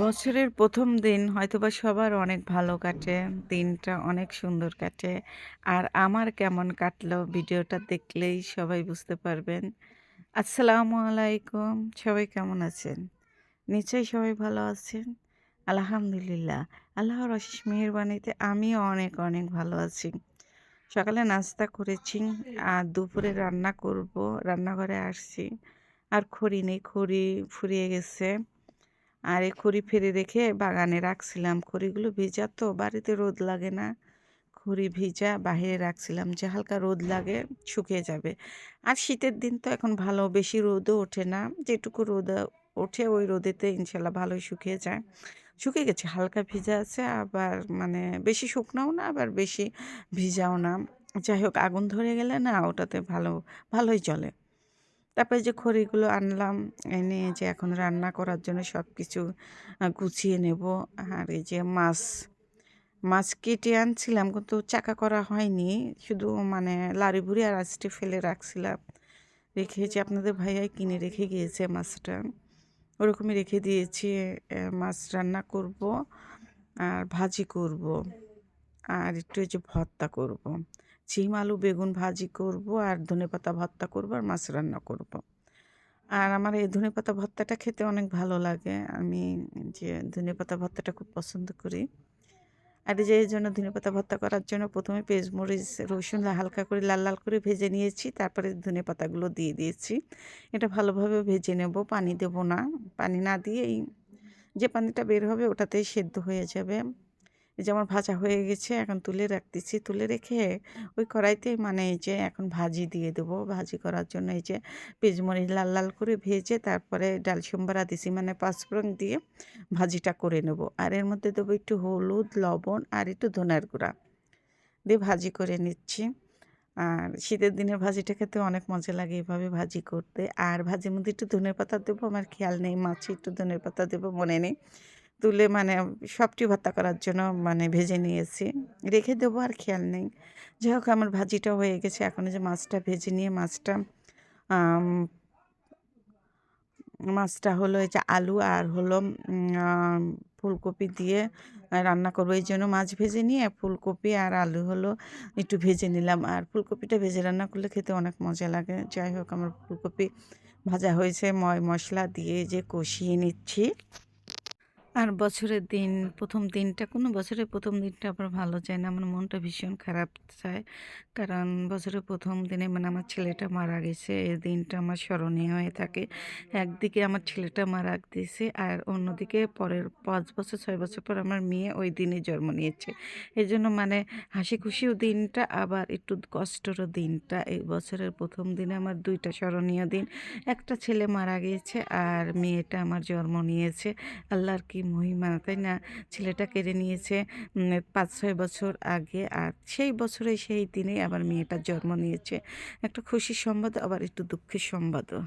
বছরের প্রথম দিন হয়তোবা সবার অনেক ভালো কাটে। দিনটা অনেক সুন্দর কাটে। আর আমার কেমন কাটলো ভিডিওটা দেখলেই সবাই বুঝতে পারবেন। আসসালামু আলাইকুম। সবাই কেমন আছেন? নিশ্চয়ই সবাই ভালো আছেন? আলহামদুলিল্লাহ। আল্লাহর অশেষ মেহরবানিতে আমিও অনেক, অনেক ভালো আছি। সকালে নাস্তা করেছি আর দুপুরে রান্না করব। রান্নাঘরে আসছি। আর খড়ি নেই, খড়ি ফুরিয়ে গেছে। আর এই খড়ি ফেলে রেখে বাগানে রাখছিলাম। খড়িগুলো ভেজা তো, বাড়িতে রোদ লাগে না। খড়ি ভিজা, বাহিরে রাখছিলাম যে হালকা রোদ লাগে, শুকিয়ে যাবে। আর শীতের দিন তো এখন ভালো, বেশি রোদও ওঠে না। যেটুকু রোদ ওঠে, ওই রোদেতে ইনশাল্লাহ ভালোই শুকিয়ে যায়। শুকিয়ে গেছে, হালকা ভিজা আছে, আবার মানে বেশি শুকনাও না, আবার বেশি ভিজাও না। যাই হোক, আগুন ধরে গেলে না, ওটাতে ভালো, ভালোই চলে। তারপরে যে খড়িগুলো আনলাম, এনে যে এখন রান্না করার জন্য সব কিছু গুছিয়ে নেব। আর এই যে মাছ মাছ কেটে আনছিলাম কিন্তু চাকা করা হয়নি। শুধু মানে লাড়ি ভুড়ি আর আজটি ফেলে রাখছিলাম। রেখেছি আপনাদের ভাইয়াই কিনে রেখে গিয়েছে মাছটা। ওরকমই রেখে দিয়েছি মাছ রান্না করব আর ভাজি করব। আর একটু যে ভর্তা করব। শিম আলু, বেগুন ভাজি করব আর ধনেপাতা ভর্তা করব আর মাছ রান্না করব। আর আমার এই ধনেপাতা ভর্তাটা খেতে অনেক ভালো লাগে। আমি যে ধনেপাতা ভর্তাটা খুব পছন্দ করি। আর যে এই জন্য ধনেপাতা ভর্তা করার জন্য প্রথমে পেঁয়াজ মরিচ রসুন হালকা করে লাল লাল করে ভেজে নিয়েছি। তারপরে ধনে পাতাগুলো দিয়ে দিয়েছি। এটা ভালোভাবে ভেজে নেব, পানি দেব না। পানি না দিয়েই যে পানিটা বের হবে ওটাতেই সেদ্ধ হয়ে যাবে। এই যে আমার ভাজা হয়ে গেছে, এখন তুলে রাখতেছি। তুলে রেখে ওই কড়াইতে মানে এই যে এখন ভাজি দিয়ে দেবো। ভাজি করার জন্য এই যে পেঁচমরিচ লাল লাল করে ভেজে তারপরে ডাল সোমবারা দিছি মানে পাঁচফোড়ন দিয়ে ভাজিটা করে নেব। আর এর মধ্যে দেবো একটু হলুদ, লবণ আর একটু ধনার গুঁড়া দিয়ে ভাজি করে নিচ্ছি। আর শীতের দিনের ভাজিটা খেতে অনেক মজা লাগে এভাবে ভাজি করতে। আর ভাজির মধ্যে একটু ধনের পাতা দেবো, আমার খেয়াল নেই, মাছে একটু ধনের পাতা দেবো, মনে নেই। তুলে মানে সবটি ভর্তা করার জন্য মানে ভেজে নিয়েছি। রেখে দেবো আর খেয়াল নেই। যাই হোক, আমার ভাজিটা হয়ে গেছে। এখন যে মাছটা ভেজে নিয়ে মাছটা মাছটা হলো এই যে আলু আর হলো ফুলকপি দিয়ে রান্না করব। এই জন্য মাছ ভেজে নিয়ে ফুলকপি আর আলু হলো একটু ভেজে নিলাম। আর ফুলকপিটা ভেজে রান্না করলে খেতে অনেক মজা লাগে। যাই হোক, আমার ফুলকপি ভাজা হয়েছে। ময় মশলা দিয়ে যে কষিয়ে নিচ্ছি। আর বছরের দিন, প্রথম দিনটা, কোনো বছরের প্রথম দিনটা আবার ভালো যায় না। আমার মনটা ভীষণ খারাপ চায় কারণ বছরের প্রথম দিনে মানে আমার ছেলেটা মারা গেছে এই দিনটা আমার স্মরণীয় হয়ে থাকে। একদিকে আমার ছেলেটা মারা গেছে আর অন্যদিকে পরের পাঁচ বছর, ছয় বছর পর আমার মেয়ে ওই দিনে জন্ম নিয়েছে। এই জন্য মানে হাসি খুশিও দিনটা, আবার একটু কষ্টেরও দিনটা। এই বছরের প্রথম দিনে আমার দুইটা স্মরণীয় দিন। একটা ছেলে মারা গিয়েছে আর মেয়েটা আমার জন্ম নিয়েছে। আল্লাহর কি মহিমা তাই না? ছেলেটা কেড়ে নিয়েছে পাঁচ ছয় বছর আগে। আর সেই বছরে সেই দিনে আবার মেয়েটা জন্ম নিয়েছে। একটা খুশির সংবাদ আবার একটু দুঃখের সংবাদও